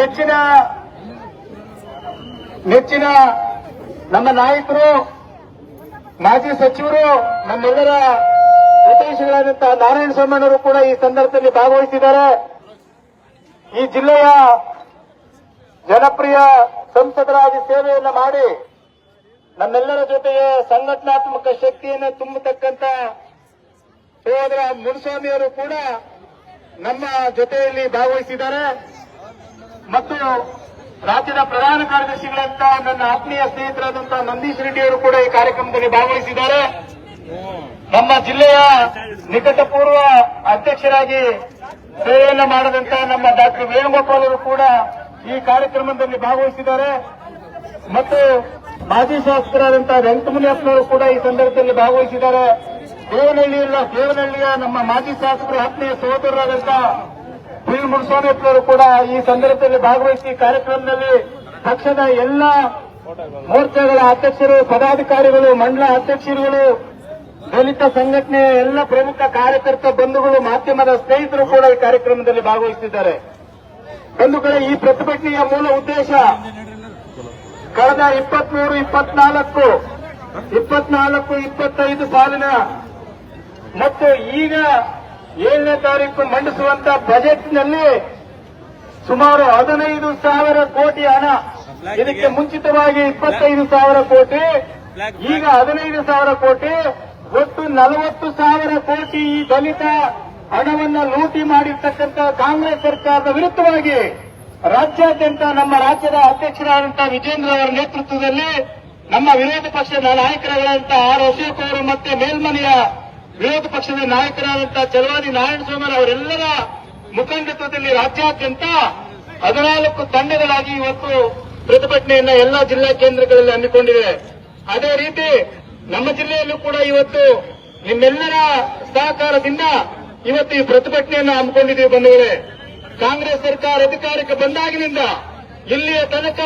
ನೆಚ್ಚಿನ ನೆಚ್ಚಿನ ನಮ್ಮ ನಾಯಕರು, ಮಾಜಿ ಸಚಿವರು, ನಮ್ಮೆಲ್ಲರ ಹಿತೈಷಿಗಳಾದಂತಹ ನಾರಾಯಣ ಸ್ವಾಮಿಯವರು ಕೂಡ ಈ ಸಂದರ್ಭದಲ್ಲಿ ಭಾಗವಹಿಸಿದ್ದಾರೆ. ಈ ಜಿಲ್ಲೆಯ ಜನಪ್ರಿಯ ಸಂಸದರಾಗಿ ಸೇವೆಯನ್ನು ಮಾಡಿ ನಮ್ಮೆಲ್ಲರ ಜೊತೆಗೆ ಸಂಘಟನಾತ್ಮಕ ಶಕ್ತಿಯನ್ನು ತುಂಬತಕ್ಕಂತ ಸಹೋದರ ಮುನಿಸ್ವಾಮಿಯವರು ಕೂಡ ನಮ್ಮ ಜೊತೆಯಲ್ಲಿ ಭಾಗವಹಿಸಿದ್ದಾರೆ. ಮತ್ತು ರಾಜ್ಯದ ಪ್ರಧಾನ ಕಾರ್ಯದರ್ಶಿಗಳಂತ ನನ್ನ ಆತ್ಮೀಯ ಸ್ನೇಹಿತರಾದಂತಹ ನಂದೀಶ್ ರೆಡ್ಡಿ ಅವರು ಕೂಡ ಈ ಕಾರ್ಯಕ್ರಮದಲ್ಲಿ ಭಾಗವಹಿಸಿದ್ದಾರೆ. ನಮ್ಮ ಜಿಲ್ಲೆಯ ನಿಕಟಪೂರ್ವ ಅಧ್ಯಕ್ಷರಾಗಿ ಸೇವೆಯನ್ನು ಮಾಡದಂತ ನಮ್ಮ ಡಾಕ್ಟರ್ ವೇಣುಗೋಪಾಲ್ ಅವರು ಕೂಡ ಈ ಕಾರ್ಯಕ್ರಮದಲ್ಲಿ ಭಾಗವಹಿಸಿದ್ದಾರೆ. ಮತ್ತು ಮಾಜಿ ಶಾಸಕರಾದಂತಹ ವೆಂಕಟಮುನಿಯಪ್ಪನವರು ಕೂಡ ಈ ಸಂದರ್ಭದಲ್ಲಿ ಭಾಗವಹಿಸಿದ್ದಾರೆ. ದೇವನಹಳ್ಳಿಯಲ್ಲ, ದೇವನಹಳ್ಳಿಯ ನಮ್ಮ ಮಾಜಿ ಶಾಸಕರು, ಆತ್ಮೀಯ ಸಹೋದರರಾದಂತಹ ಪಿ ಅವರು ಕೂಡ ಈ ಸಂದರ್ಭದಲ್ಲಿ ಭಾಗವಹಿಸಿ ಕಾರ್ಯಕ್ರಮದಲ್ಲಿ ಪಕ್ಷದ ಎಲ್ಲ ಮೋರ್ಚಾಗಳ ಅಧ್ಯಕ್ಷರು, ಪದಾಧಿಕಾರಿಗಳು, ಮಂಡಲ ಅಧ್ಯಕ್ಷರುಗಳು, ದಲಿತ ಸಂಘಟನೆಯ ಎಲ್ಲ ಪ್ರಮುಖ ಕಾರ್ಯಕರ್ತ ಬಂಧುಗಳು, ಮಾಧ್ಯಮದ ಸ್ನೇಹಿತರು ಕೂಡ ಈ ಕಾರ್ಯಕ್ರಮದಲ್ಲಿ ಭಾಗವಹಿಸಿದ್ದಾರೆ. ಬಂಧುಗಳೇ, ಈ ಪ್ರತಿಭಟನೆಯ ಮೂಲ ಉದ್ದೇಶ ಕಳೆದ ಇಪ್ಪತ್ಮೂರು, ಇಪ್ಪತ್ನಾಲ್ಕು ಇಪ್ಪತ್ನಾಲ್ಕು, ಇಪ್ಪತ್ತೈದು ಸಾಲಿನ ಮತ್ತು ಈಗ ಏಳನೇ ತಾರೀಕು ಮಂಡಿಸುವಂತ ಬಜೆಟ್ನಲ್ಲಿ ಸುಮಾರು ಹದಿನೈದು ಸಾವಿರ ಕೋಟಿ ಹಣ. ಇದಕ್ಕೆ ಮುಂಚಿತವಾಗಿ ಇಪ್ಪತ್ತೈದು ಸಾವಿರ ಕೋಟಿ, ಈಗ ಹದಿನೈದು ಸಾವಿರ ಕೋಟಿ. ಒಟ್ಟು ನಲವತ್ತು ಸಾವಿರ ಕೋಟಿ ಈ ದಲಿತ ಹಣವನ್ನ ಲೂಟಿ ಮಾಡಿರ್ತಕ್ಕಂಥ ಕಾಂಗ್ರೆಸ್ ಸರ್ಕಾರದ ವಿರುದ್ಧವಾಗಿ ರಾಜ್ಯಾದ್ಯಂತ ನಮ್ಮ ರಾಜ್ಯದ ಅಧ್ಯಕ್ಷರಾದಂತಹ ವಿಜೇಂದ್ರ ಅವರ ನೇತೃತ್ವದಲ್ಲಿ ನಮ್ಮ ವಿರೋಧ ಪಕ್ಷದ ನಾಯಕರಾದಂತಹ ಆರ್ ಅಶೋಕ್ ಅವರು ಮತ್ತೆ ಮೇಲ್ಮನೆಯ ವಿರೋಧ ಪಕ್ಷದ ನಾಯಕರಾದಂತಹ ಚಲವಾದಿ ನಾರಾಯಣಸ್ವಾಮಿ ಅವರೆಲ್ಲರ ಮುಖಂಡತ್ವದಲ್ಲಿ ರಾಜ್ಯಾದ್ಯಂತ ಹದಿನಾಲ್ಕು ತಂಡಗಳಾಗಿ ಇವತ್ತು ಪ್ರತಿಭಟನೆಯನ್ನ ಎಲ್ಲಾ ಜಿಲ್ಲಾ ಕೇಂದ್ರಗಳಲ್ಲಿ ಹಮ್ಮಿಕೊಂಡಿದೆ ಅದೇ ರೀತಿ ನಮ್ಮ ಜಿಲ್ಲೆಯಲ್ಲೂ ಕೂಡ ಇವತ್ತು ನಿಮ್ಮೆಲ್ಲರ ಸಹಕಾರದಿಂದ ಇವತ್ತು ಈ ಪ್ರತಿಭಟನೆಯನ್ನು ಹಮ್ಮಿಕೊಂಡಿದ್ದೀವಿ ಬಂಧುಗಳೇ. ಕಾಂಗ್ರೆಸ್ ಸರ್ಕಾರ ಅಧಿಕಾರಕ್ಕೆ ಬಂದಾಗಿನಿಂದ ಇಲ್ಲಿಯ ತನಕ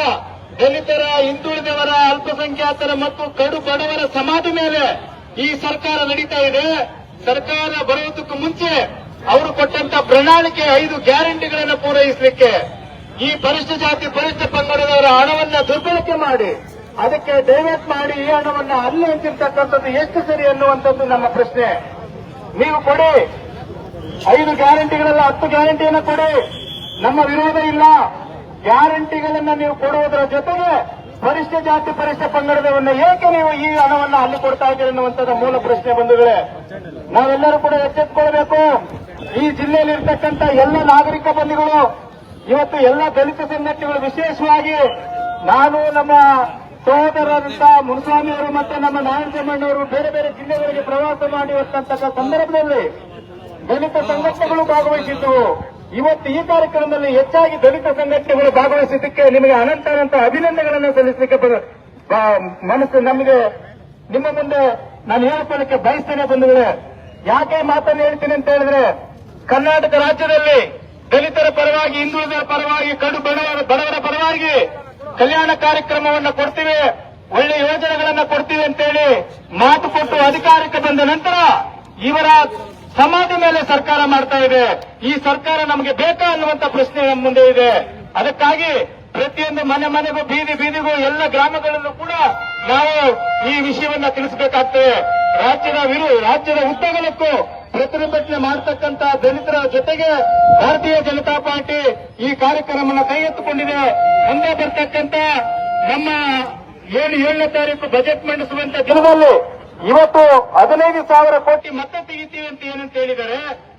ದಲಿತರ, ಹಿಂದುಳಿದವರ, ಅಲ್ಪಸಂಖ್ಯಾತರ ಮತ್ತು ಕಡು ಬಡವರ ಸಮಾಜ ಮೇಲೆ ಈ ಸರ್ಕಾರ ನಡೀತಾ ಇದೆ, ಸರ್ಕಾರ ಬರೋದಕ್ಕೂ ಮುಂಚೆ ಅವರು ಕೊಟ್ಟಂತ ಪ್ರಣಾಳಿಕೆ ಐದು ಗ್ಯಾರಂಟಿಗಳನ್ನು ಪೂರೈಸಲಿಕ್ಕೆ ಈ ಪರಿಷ್ಠ ಜಾತಿ ಪರಿಷ್ಠ ಪಂಗಡದವರ ಹಣವನ್ನ ದುರ್ಬಳಕೆ ಮಾಡಿ, ಅದಕ್ಕೆ ಡೈವರ್ಟ್ ಮಾಡಿ ಈ ಹಣವನ್ನ ಅಲ್ಲಿ ಹಂಚಿರ್ತಕ್ಕಂಥದ್ದು ಎಷ್ಟು ಸರಿ ಅನ್ನುವಂಥದ್ದು ನಮ್ಮ ಪ್ರಶ್ನೆ. ನೀವು ಕೊಡಿ. ಐದು ಗ್ಯಾರಂಟಿಗಳೆಲ್ಲ, ಹತ್ತು ಗ್ಯಾರಂಟಿಯನ್ನು ಕೊಡಿ. ನಮ್ಮ ವಿರೋಧ ಇಲ್ಲ. ಗ್ಯಾರಂಟಿಗಳನ್ನ ನೀವು ಕೊಡುವುದರ ಜೊತೆಗೆ ಪರಿಷ್ಠ ಜಾತಿ ಪರಿಷ್ಠ ಪಂಗಡದವನ್ನ ಏಕೆ ನೀವು ಈ ಹಣವನ್ನ ಅಲ್ಲಿ ಕೊಡ್ತಾ ಇದ್ದೀರಿ ಅನ್ನುವಂಥದ್ದು ಮೂಲ ಪ್ರಶ್ನೆ ಬಂಧುಗಳೇ. ನಾವೆಲ್ಲರೂ ಕೂಡ ಎಚ್ಚೆತ್ತುಕೊಳ್ಬೇಕು ಈ ಜಿಲ್ಲೆಯಲ್ಲಿ ಇರ್ತಕ್ಕಂಥ ಎಲ್ಲ ನಾಗರಿಕ ಬಂಧುಗಳು, ಇವತ್ತು ಎಲ್ಲ ದಲಿತ ಸಂಘಟನೆಗಳು ವಿಶೇಷವಾಗಿ ನಾನು ನಮ್ಮ ಸಹೋದರರಂತ ಮುನಸ್ವಾಮಿ ಅವರು ಮತ್ತೆ ನಮ್ಮ ನಾರಾಯಣಸ್ವಾಮಣ್ಣವರು ಬೇರೆ ಬೇರೆ ಜಿಲ್ಲೆಗಳಿಗೆ ಪ್ರವಾಸ ಮಾಡಿ ಸಂದರ್ಭದಲ್ಲಿ ದಲಿತ ಸಂಘಟನೆಗಳು ಭಾಗವಹಿಸಿದ್ದವು. ಇವತ್ತು ಈ ಕಾರ್ಯಕ್ರಮದಲ್ಲಿ ಹೆಚ್ಚಾಗಿ ದಲಿತ ಸಂಘಟನೆಗಳು ಭಾಗವಹಿಸಿದ್ದಕ್ಕೆ ನಿಮಗೆ ಅನಂತ ಅನಂತ ಅಭಿನಂದನೆಗಳನ್ನು ಸಲ್ಲಿಸಲಿಕ್ಕೆ ಮನಸ್ಸು ನಮಗೆ, ನಿಮ್ಮ ಮುಂದೆ ನಾನು ಹೇಳಿಕೊಳ್ಳಕ್ಕೆ ಬಯಸ್ತೇನೆ ಬಂಧುಗಳೇ. ಯಾಕೆ ಮಾತನ್ನು ಹೇಳ್ತೀನಿ ಅಂತ ಹೇಳಿದ್ರೆ, ಕರ್ನಾಟಕ ರಾಜ್ಯದಲ್ಲಿ ದಲಿತರ ಪರವಾಗಿ, ಹಿಂದುಳಿದರ ಪರವಾಗಿ, ಕಡು ಬಡವರ ಬಡವರ ಪರವಾಗಿ ಕಲ್ಯಾಣ ಕಾರ್ಯಕ್ರಮವನ್ನು ಕೊಡ್ತೀವಿ, ಒಳ್ಳೆ ಯೋಜನೆಗಳನ್ನ ಕೊಡ್ತೀವಿ ಅಂತೇಳಿ ಮಾತು ಕೊಟ್ಟು ಅಧಿಕಾರಕ್ಕೆ ಬಂದ ನಂತರ ಇವರ ಸಮಾಧಿ ಮೇಲೆ ಸರ್ಕಾರ ಮಾಡ್ತಾ ಇದೆ. ಈ ಸರ್ಕಾರ ನಮಗೆ ಬೇಕಾ ಅನ್ನುವಂತ ಪ್ರಶ್ನೆ ನಮ್ಮ ಮುಂದೆ ಇದೆ. ಅದಕ್ಕಾಗಿ ಪ್ರತಿಯೊಂದು ಮನೆ ಮನೆಗೂ, ಬೀದಿ ಬೀದಿಗೂ ಎಲ್ಲ ಗ್ರಾಮಗಳಲ್ಲೂ ಕೂಡ ನಾವು ಈ ವಿಷಯವನ್ನ ತಿಳಿಸಬೇಕಾಗ್ತದೆ. ರಾಜ್ಯದ ವಿರು, ರಾಜ್ಯದ ಉದ್ದಗಲಕ್ಕೂ ಪ್ರತಿಭಟನೆ ಮಾಡತಕ್ಕಂತ ದಲಿತರ ಜೊತೆಗೆ ಭಾರತೀಯ ಜನತಾ ಪಾರ್ಟಿ ಈ ಕಾರ್ಯಕ್ರಮವನ್ನು ಕೈ ಎತ್ತುಕೊಂಡಿದೆ ಮುಂದೆ ಬರ್ತಕ್ಕಂತ ನಮ್ಮ ಏಳು ಏಳನೇ ತಾರೀಕು ಬಜೆಟ್ ಮಂಡಿಸುವಂತ ದಿನದಲ್ಲಿ ಇವತ್ತು ಹದಿನೈದು ಸಾವಿರ ಕೋಟಿ ಮತ್ತೆ ತೆಗಿತೀವಿ ಅಂತ ಏನಂತ ಹೇಳಿದರೆ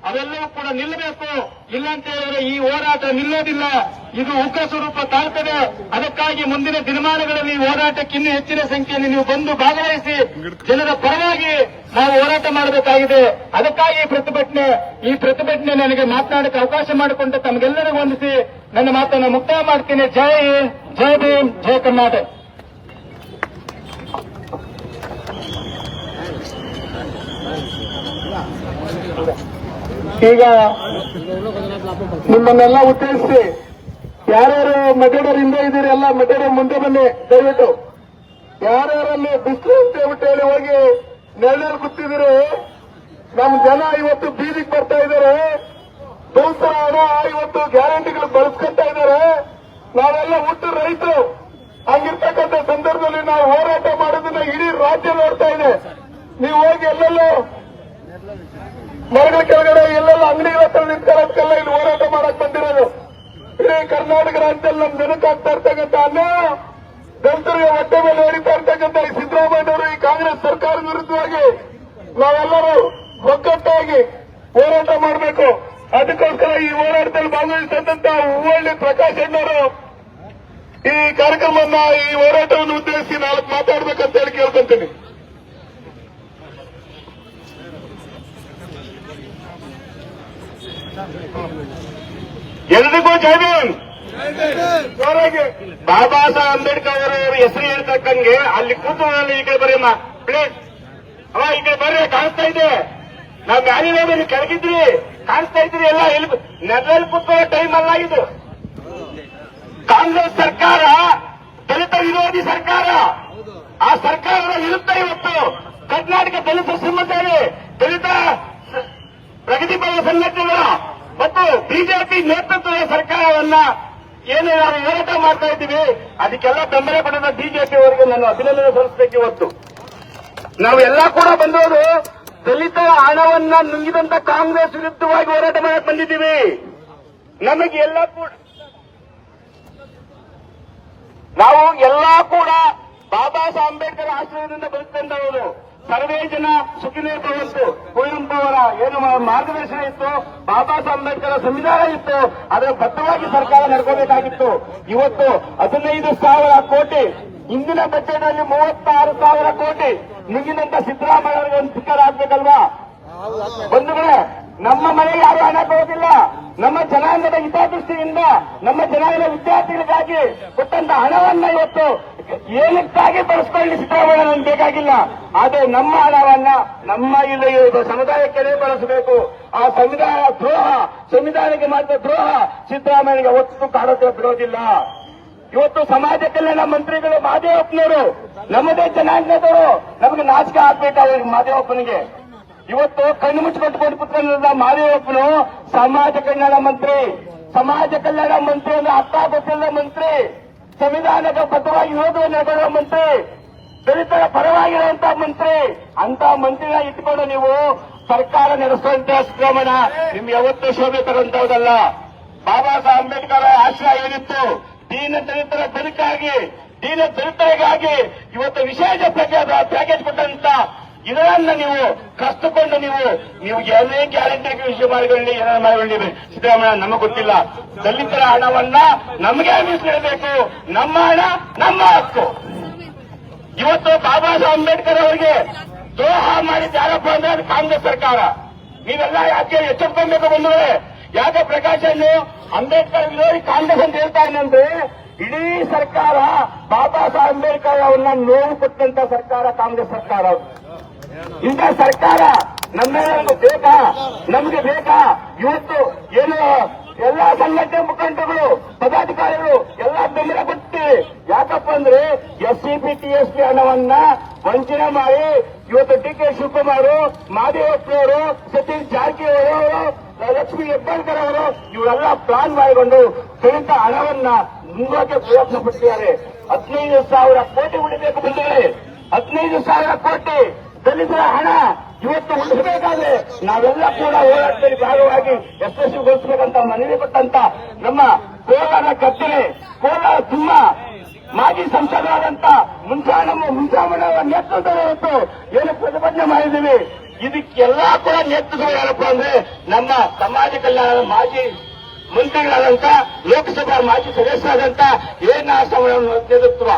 ಅವೆಲ್ಲವೂ ಕೂಡ ನಿಲ್ಲಬೇಕು. ಇಲ್ಲ ಅಂತ ಹೇಳಿದ್ರೆ ಈ ಹೋರಾಟ ನಿಲ್ಲೋದಿಲ್ಲ. ಇದು ಉಗ್ರ ಸ್ವರೂಪ ತಾಳ್ತದೆ. ಅದಕ್ಕಾಗಿ ಮುಂದಿನ ದಿನಮಾನಗಳಲ್ಲಿ ಹೋರಾಟಕ್ಕೆ ಇನ್ನೂ ಹೆಚ್ಚಿನ ಸಂಖ್ಯೆಯಲ್ಲಿ ನೀವು ಬಂದು ಭಾಗವಹಿಸಿ. ಜನರ ಪರವಾಗಿ ನಾವು ಹೋರಾಟ ಮಾಡಬೇಕಾಗಿದೆ. ಅದಕ್ಕಾಗಿ ಪ್ರತಿಭಟನೆ, ಈ ಪ್ರತಿಭಟನೆ ನನಗೆ ಮಾತನಾಡಕ್ಕೆ ಅವಕಾಶ ಮಾಡಿಕೊಂಡು ತಮಗೆಲ್ಲರಿಗೂ ವಂದಿಸಿ ನನ್ನ ಮಾತನ್ನು ಮುಕ್ತಾಯ ಮಾಡ್ತೀನಿ. ಜೈ ಜೈ ಭೀಮ್, ಜೈ ಕರ್ನಾಟಕ. ಈಗ ನಿಮ್ಮನ್ನೆಲ್ಲ ಉತ್ತೇಜಿಸಿ. ಯಾರ್ಯಾರು ಮಧ್ಯಡರ್ ಹಿಂದೆ ಇದ್ದೀರಿ, ಎಲ್ಲ ಮಧ್ಯಡರ್ ಮುಂದೆ ಬನ್ನಿ, ದಯವಿಟ್ಟು. ಯಾರ್ಯಾರಲ್ಲಿ ಬಿಸಿಲು ಅಂತ ಹೇಳ್ಬಿಟ್ಟು ಹೇಳಿ, ಹೋಗಿ ನೆರಳಲ್ಲಿ ಕೂತಿದ್ದೀರಿ. ನಮ್ಮ ಜನ ಇವತ್ತು ಬೀದಿಗೆ ಬರ್ತಾ ಇದ್ದಾರೆ. ದೋಸ್ತರ ಇವತ್ತು ಗ್ಯಾರಂಟಿಗಳು ಬಳಸ್ಕೊಳ್ತಾ ಇದ್ದಾರೆ. ನಾವೆಲ್ಲ ಹುಟ್ಟು ರೈತರು. ಹಂಗಿರ್ತಕ್ಕಂಥ ಸಂದರ್ಭದಲ್ಲಿ ನಾವು ಹೋರಾಟ ಮಾಡೋದನ್ನ ಇಡೀ ರಾಜ್ಯ ನೋಡ್ತಾ ಇದೆ. ನೀವು ಹೋಗಿ ಎಲ್ಲೆಲ್ಲೋ ಮರಗಳ ಕೆಳಗಡೆ ಎಲ್ಲೆಲ್ಲ ಅಂಗಡಿಗಳ ಹತ್ರ ನಿಂತ್ಕೊಳ್ಳೋದಕ್ಕೆಲ್ಲ ಇಲ್ಲಿ ಹೋರಾಟ ಮಾಡಕ್ ಬಂದಿರೋದು. ಇಡೀ ಕರ್ನಾಟಕ ರಾಜ್ಯದಲ್ಲಿ ನಮ್ ನೆನಕಾಗ್ತಾ ಇರ್ತಕ್ಕಂಥ ಅನ್ಯಾಯ ದಲಿತರಿಗೆ ಹೊಟ್ಟೆ ಮೇಲೆ ಹೊಡಿತಾ ಇರ್ತಕ್ಕಂಥ ಈ ಸಿದ್ದರಾಮಯ್ಯವರು ಈ ಕಾಂಗ್ರೆಸ್ ಸರ್ಕಾರ ವಿರುದ್ಧವಾಗಿ ನಾವೆಲ್ಲರೂ ಒಗ್ಗಟ್ಟಾಗಿ ಹೋರಾಟ ಮಾಡಬೇಕು. ಅದಕ್ಕೋಸ್ಕರ ಈ ಹೋರಾಟದಲ್ಲಿ ಭಾಗವಹಿಸಿದಂತ ಹೂವಳ್ಳಿ ಪ್ರಕಾಶ್ ಅಣ್ಣವರು ಈ ಕಾರ್ಯಕ್ರಮವನ್ನ, ಈ ಹೋರಾಟವನ್ನು ಉದ್ದೇಶಿಸಿ ನಾಲ್ಕು ಮಾತಾಡ್ಬೇಕಂತ ಹೇಳಿ ಕೇಳ್ಕೊಂತೀನಿ. ಎಲ್ರಿಗೂ ಜೈ ಭೀಮ್. ಬಾಬಾ ಸಾಹೇಬ್ ಅಂಬೇಡ್ಕರ್ ಅವರ ಹೆಸರು ಹೇಳ್ತಕ್ಕಂಗೆ ಅಲ್ಲಿ ಕೂತು ಈ ಕಡೆ ಬರೀಮ್ಮ ಪ್ಲೀಸ್. ಅವ ಈ ಕಡೆ ಬರ್ರಿ ಕಾಣಿಸ್ತಾ ಇದೆ. ನಾವ್ ಮ್ಯಾಲಿನ ಕೆಳಗಿದ್ರಿ. ಕಾಣಿಸ್ತಾ ಇದ್ರಿ ಎಲ್ಲ. ಎಲ್ಲಿ ನೆಲದಲ್ಲಿ ಕೂತ್ಕೊಳ್ಳೋ ಟೈಮ್ ಅಲ್ಲ ಇದು. ಕಾಂಗ್ರೆಸ್ ಸರ್ಕಾರ ದಲಿತ ವಿರೋಧಿ ಸರ್ಕಾರ. ಆ ಸರ್ಕಾರ ಇರುತ್ತೆ ಇವತ್ತು ಕರ್ನಾಟಕ ದಲಿತ ಸಿಂಹದಲ್ಲಿ ದಲಿತ ಪ್ರಗತಿಪರ ಸಂಘಟನೆಗಳ ಮತ್ತು ಬಿಜೆಪಿ ನೇತೃತ್ವದ ಸರ್ಕಾರವನ್ನ ಏನು ನಾವು ಹೋರಾಟ ಮಾಡ್ತಾ ಇದ್ದೀವಿ, ಅದಕ್ಕೆಲ್ಲ ಬೆಂಬಲ ಪಡೆದ ಬಿಜೆಪಿ ಅವರಿಗೆ ನಾನು ಅಭಿನಂದನೆ ಸಲ್ಲಿಸಬೇಕು ಇವತ್ತು. ನಾವೆಲ್ಲ ಕೂಡ ಬಂದವರು ದಲಿತ ಹಣವನ್ನ ನುಂಗಿದಂತ ಕಾಂಗ್ರೆಸ್ ವಿರುದ್ಧವಾಗಿ ಹೋರಾಟ ಮಾಡಕ್ ಬಂದಿದ್ದೀವಿ. ನಮಗೆ ಎಲ್ಲ ಕೂಡ ನಾವು ಎಲ್ಲಾ ಕೂಡ ಬಾಬಾ ಸಾಹೇಬ್ ಅಂಬೇಡ್ಕರ್ ಆಶ್ರಯದಿಂದ ಬದುಕಂತವರು ಸರ್ವೇ ಜನ ಸುಖಿನೇ ಭವಂತು. ಏನು ಮಾರ್ಗದರ್ಶನ ಇತ್ತು? ಬಾಬಾ ಸಾಹೇಬ್ ಅಂಬೇಡ್ಕರ್ ಸಂವಿಧಾನ ಇತ್ತು. ಅದರ ಬದ್ಧವಾಗಿ ಸರ್ಕಾರ ನಡ್ಕೋಬೇಕಾಗಿತ್ತು. ಇವತ್ತು ಹದಿನೈದು ಸಾವಿರ ಕೋಟಿ ಇಂದಿನ ಬಜೆಟ್ ಅಲ್ಲಿ ಮೂವತ್ತಾರು ಸಾವಿರ ಕೋಟಿ. ನುಗ್ಗಿದಂತ ಸಿದ್ದರಾಮಯ್ಯ ಅವರಿಗೆ ಒಂದು ಸಿಕ್ಕರ್ ಬಂಧುಗಳೇ, ನಮ್ಮ ಮನೆ ಯಾರು ಹಣ ಕೊಡೋದಿಲ್ಲ. ನಮ್ಮ ಜನಾಂಗದ ಹಿತಾದೃಷ್ಟಿಯಿಂದ, ನಮ್ಮ ಜನಾಂಗದ ವಿದ್ಯಾರ್ಥಿಗಳಿಗಾಗಿ ಕೊಟ್ಟಂತ ಹಣವನ್ನ ಇವತ್ತು ಏನಕ್ಕಾಗಿ ಬಳಸ್ಕೊಳ್ಳಿ ಸಿದ್ದರಾಮಯ್ಯ ಬೇಕಾಗಿಲ್ಲ. ಅದು ನಮ್ಮ ಹಣವನ್ನ, ನಮ್ಮ ಇಲ್ಲಿ ಸಮುದಾಯಕ್ಕೆ ಬಳಸಬೇಕು. ಆ ಸಂವಿಧಾನ ದ್ರೋಹ, ಸಂವಿಧಾನಕ್ಕೆ ಮಾತ್ರ ದ್ರೋಹ ಸಿದ್ದರಾಮಯ್ಯನಿಗೆ ಒತ್ತು ಕಾಡೋಕೆ ಬಿಡೋದಿಲ್ಲ. ಇವತ್ತು ಸಮಾಜ ಕಲ್ಯಾಣ ಮಂತ್ರಿಗಳು ಮಾದೇವಪ್ಪನವರು, ನಮ್ಮದೇ ಜನಾಂಗದವರು, ನಮಗೆ ನಾಚಿಕೆ ಆಗ್ಬೇಕು ಅವ್ರಿಗೆ ಮಾದೇವಪ್ಪನಿಗೆ? ಇವತ್ತು ಕಣ್ಣು ಮುಚ್ಚಿಕೊಂಡು ಕುತ್ಕೊಂಡಿದ್ದ ಮಾದೇವಪ್ಪನು ಸಮಾಜ ಕಲ್ಯಾಣ ಮಂತ್ರಿ, ಸಮಾಜ ಕಲ್ಯಾಣ ಮಂತ್ರಿ ಅಂದ್ರೆ ಅರ್ಥ ಗೊತ್ತಿಲ್ಲ ಮಂತ್ರಿ. ಸಂವಿಧಾನದ ಬದ್ಧವಾಗಿ ವಿರೋಧವನ್ನು ನಡೆಸುವ ಮಂತ್ರಿ, ದಲಿತರ ಪರವಾಗಿರುವಂತಹ ಮಂತ್ರಿ ಅಂತ ಮಂತ್ರಿನ ಇಟ್ಕೊಂಡು ನೀವು ಸರ್ಕಾರ ನಡೆಸುವಂತಹ ಕ್ರಮಣ ನಿಮ್ಗೆ ಯಾವತ್ತೂ ಶೋಭೆ ತರುವಂತಹದಲ್ಲ ಬಾಬಾ ಸಾಹೇಬ್ ಅಂಬೇಡ್ಕರ್ ಆಶಯ ಏನಿತ್ತು? ದೀನ ದಲಿತರ ಬದುಕಾಗಿ ದೀನ ದಲಿತರಿಗಾಗಿ ಇವತ್ತು ವಿಶೇಷ ಪ್ಯಾಕೇಜ್ ಕೊಟ್ಟಂತ ಇದನ್ನ ನೀವು ಕಷ್ಟಕೊಂಡು ನೀವು ನೀವು ಏನೇ ಗ್ಯಾರಂಟಿ ವಿಷಯ ಮಾಡಿಕೊಳ್ಳಿ ಏನಾದ್ರು ಮಾಡಿಕೊಳ್ಳಿ ಸಿದ್ದರಾಮಯ್ಯ, ನಮಗೆ ಗೊತ್ತಿಲ್ಲ. ದಲಿತರ ಹಣವನ್ನ ನಮಗೆ ಮೀಸಲಿಡಬೇಕು ನಮ್ಮ ಹಣ ನಮ್ಮ ಹಕ್ಕು. ಇವತ್ತು ಬಾಬಾ ಸಾಹೇಬ್ ಅಂಬೇಡ್ಕರ್ ಅವರಿಗೆ ದ್ರೋಹ ಮಾಡಿದ ಯಾರಪ್ಪ ಅಂದ್ರೆ ಅದು ಕಾಂಗ್ರೆಸ್ ಸರ್ಕಾರ. ನೀವೆಲ್ಲ ಯಾಕೆ ಎಚ್ಚೆತ್ಕೊಬೇಕು ಬಂದ್ರೆ ಯಾಕೆ ಪ್ರಕಾಶನ್ನು ಅಂಬೇಡ್ಕರ್ ವಿರೋಧಿ ಕಾಂಗ್ರೆಸ್ ಅಂತ ಹೇಳ್ತಾ ಇದ್ದಂದ್ರೆ ಇಡೀ ಸರ್ಕಾರ ಬಾಬಾ ಸಾಹೇಬ್ ಅಂಬೇಡ್ಕರ್ ಅವ್ರನ್ನ ನೋವು ಕೊಟ್ಟಂತ ಸರ್ಕಾರ ಕಾಂಗ್ರೆಸ್ ಸರ್ಕಾರ ಇಂಥ ಸರ್ಕಾರ ನಮ್ಮೆಲ್ಲರಿಗೂ ಬೇಕಾ? ನಮ್ಗೆ ಬೇಕಾ? ಇವತ್ತು ಏನು ಎಲ್ಲಾ ಸಂಘಟನೆ ಮುಖಂಡರುಗಳು, ಪದಾಧಿಕಾರಿಗಳು ಎಲ್ಲ ಬೆಂಬಲ ಬಿಟ್ಟಿ. ಯಾಕಪ್ಪ ಅಂದ್ರೆ S C P T S P ಹಣವನ್ನ ವಂಚನೆ ಮಾಡಿ ಇವತ್ತು ಡಿ ಕೆ ಶಿವಕುಮಾರ್ ಮಾದೇವಪ್ಪನವರು ಸತೀಶ್ ಜಾರಕಿಹೊಳಿ ಅವರು, ಲಕ್ಷ್ಮಿ ಹೆಬ್ಬಾಳ್ಕರ್ ಅವರು ಇವರೆಲ್ಲ ಪ್ಲಾನ್ ಮಾಡಿಕೊಂಡು ದಲಿತ ಹಣವನ್ನ ಮುಂದಕ್ಕೆ ಪ್ರಯತ್ನ ಪಟ್ಟಿದ್ದಾರೆ ಹದಿನೈದು ಸಾವಿರ ಕೋಟಿ ಉಳಿಬೇಕು ಬಂದಿದೆ ಹದಿನೈದು ಸಾವಿರ ಕೋಟಿ. ದಲಿತರ ಹಣ ಇವತ್ತು ಉಳಿಸಬೇಕಾದ್ರೆ ನಾವೆಲ್ಲ ಕೂಡ ಹೋರಾಟದಲ್ಲಿ ಭಾಗವಾಗಿ ಯಶಸ್ವಿಗೊಳಿಸಬೇಕಂತ ಮನವಿ ಕೊಟ್ಟಂತ ನಮ್ಮ ಕೋಲಾರ ಕತ್ತಲೆ ಕೋಲಾರ ಸಿಂಹ ಮಾಜಿ ಸಂಸದರಾದಂತ ಮುಂಚಾಣಮ್ಮ ಮುಂಚಾಮಣ್ಣವರ ನೇತೃತ್ವದ ಏನು ಪ್ರತಿಭಟನೆ ಮಾಡಿದ್ದೀವಿ. ಇದಕ್ಕೆಲ್ಲ ಕೂಡ ನೇತೃತ್ವ ಏನಪ್ಪ ಅಂದ್ರೆ ನಮ್ಮ ಸಮಾಜ ಕಲ್ಯಾಣದ ಮಾಜಿ ಮಂತ್ರಿಗಳಾದಂತ, ಲೋಕಸಭಾ ಮಾಜಿ ಸದಸ್ಯರಾದಂತ ಏನ ನೇತೃತ್ವ.